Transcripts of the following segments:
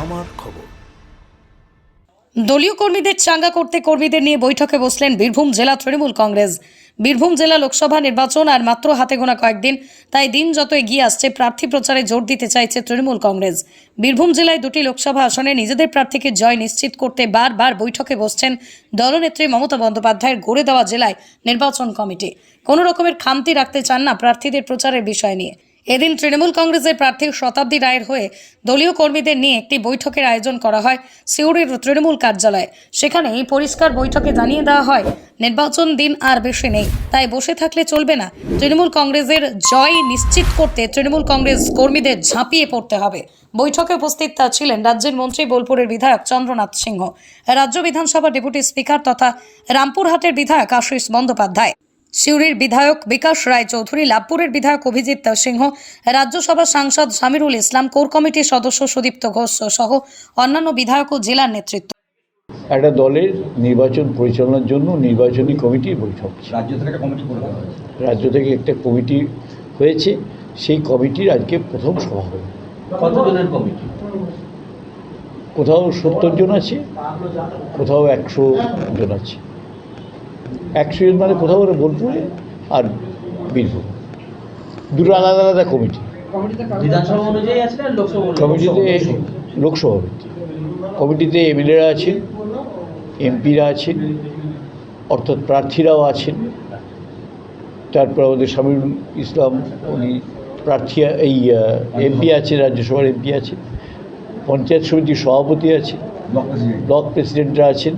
আমার খবর। দলীয় কর্মীদের চাঙ্গা করতে কর্মীদের নিয়ে বৈঠকে বসলেন বীরভূম জেলা তৃণমূল কংগ্রেস। বীরভূম জেলা লোকসভা নির্বাচন আর মাত্র হাতে গোনা কয়েকদিন, তাই দিন যত এগিয়ে আসছে, প্রার্থী প্রচারে জোর দিতে চাইছে তৃণমূল কংগ্রেস। বীরভূম জেলায় দুটি লোকসভা আসনে নিজেদের প্রার্থীকে জয় নিশ্চিত করতে বারবার বৈঠকে বসছেন দলনেত্রী মমতা বন্দ্যোপাধ্যায়ের গড়ে দেওয়া জেলায় নির্বাচন কমিটি। কোনো রকমের খামতি রাখতে চান না প্রার্থীদের প্রচারের বিষয় নিয়ে। এদিন তৃণমূল কংগ্রেসের প্রার্থী শতাব্দী রায়ের হয়ে দলীয় কর্মীদের নিয়ে একটি বৈঠকের আয়োজন করা হয় সিউড়ির তৃণমূল কার্যালয়ে। সেখানে এই পরিষ্কার বৈঠকে জানিয়ে দেওয়া হয়, নির্বাচন দিন আর বেশি নেই, তাই বসে থাকলে চলবে না। তৃণমূল কংগ্রেসের জয় নিশ্চিত করতে তৃণমূল কংগ্রেস কর্মীদের ঝাঁপিয়ে পড়তে হবে। বৈঠকে উপস্থিত ছিলেন রাজ্যের মন্ত্রী বোলপুরের বিধায়ক চন্দ্রনাথ সিংহ, রাজ্য বিধানসভা ডেপুটি স্পিকার তথা রামপুরহাটের বিধায়ক আশিস বন্দ্যোপাধ্যায়। সিউড়ির বিধায়ক বিকাশ রায় চৌধুরী লাভপুরের বিধায়ক অভিজিৎ সিংহ রাজ্যসভার সাংসদ সামিরুল ইসলাম কোর কমিটির সদস্য সুদীপ্ত ঘোষ সহ অন্যান্য বিধায়ক ও জেলার নেতৃত্ব। একটা দলের নির্বাচন পরিচালনার জন্য নির্বাচনী কমিটির বৈঠক রাজ্য থেকে একটা কমিটি হয়েছে। রাজ্য থেকে একটা কমিটি হয়েছে সেই কমিটির আজকে প্রথম সভা হবে। কতজনের কমিটি? কোথাও সত্তর জন আছে কোথাও একশো জন আছে। জন মানে কোথাও ওরা বোলপুরে আর বীরভূম। দুটো আলাদা আলাদা কমিটি? কমিটিতে লোকসভা। লোকসভা কমিটিতে এমএলএরা আছেন এমপিরা আছেন অর্থাৎ প্রার্থীরাও আছেন। তারপর আমাদের শামীম ইসলাম উনি প্রার্থী এই এমপি আছে রাজ্যসভার এমপি আছে পঞ্চায়েত সমিতির সভাপতি আছে ব্লক প্রেসিডেন্টরা আছেন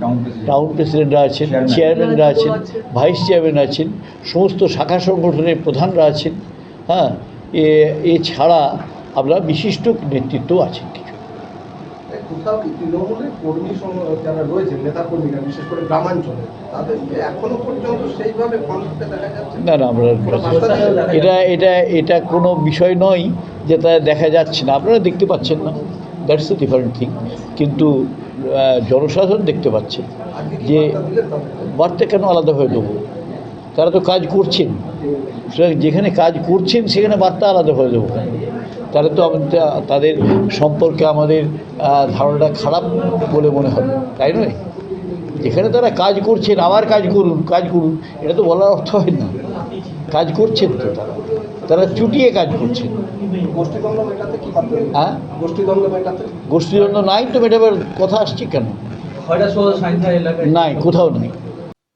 টাউন প্রেসিডেন্টরা আছেন চেয়ারম্যানরা আছেন ভাইস চেয়ারম্যান আছেন সমস্ত শাখা সংগঠনের প্রধানরা আছেন হ্যাঁ এ এছাড়া আমরা বিশিষ্ট নেতৃত্ব আছেন কিছু। কোথাও কি তৃণমূলের কর্মী যারা রয়েছেন নেতা বিশেষ করে গ্রামাঞ্চলে তাদেরকে এখনও পর্যন্ত সেইভাবে কনফ্লিক্টে দেখা যাচ্ছে? না না আমরা? এটা এটা এটা কোনো বিষয় নয় যে তা দেখা যাচ্ছে না। আপনারা দেখতে পাচ্ছেন না। দ্যাটস এ ডিফারেন্ট থিং কিন্তু জনসাধারণ দেখতে পাচ্ছে যে বার্তা কেন আলাদা হয়ে দেবো? তারা তো কাজ করছেন। যেখানে কাজ করছেন, সেখানে বার্তা আলাদা হয়ে দেবো তারা তো তাদের সম্পর্কে আমাদের ধারণাটা খারাপ বলে মনে হবে তাই নয়? যেখানে তারা কাজ করছেন, আবার কাজ করুন কাজ করুন, এটা তো বলার অর্থ হয় না। কাজ করছেন তো তারা। তারা চুটিয়ে কাজ করছে? হ্যাঁ? গোষ্ঠীদ্বন্দ্ব নাই তো মেটাবার কথা আসছে কেন? নাই কোথাও নাই।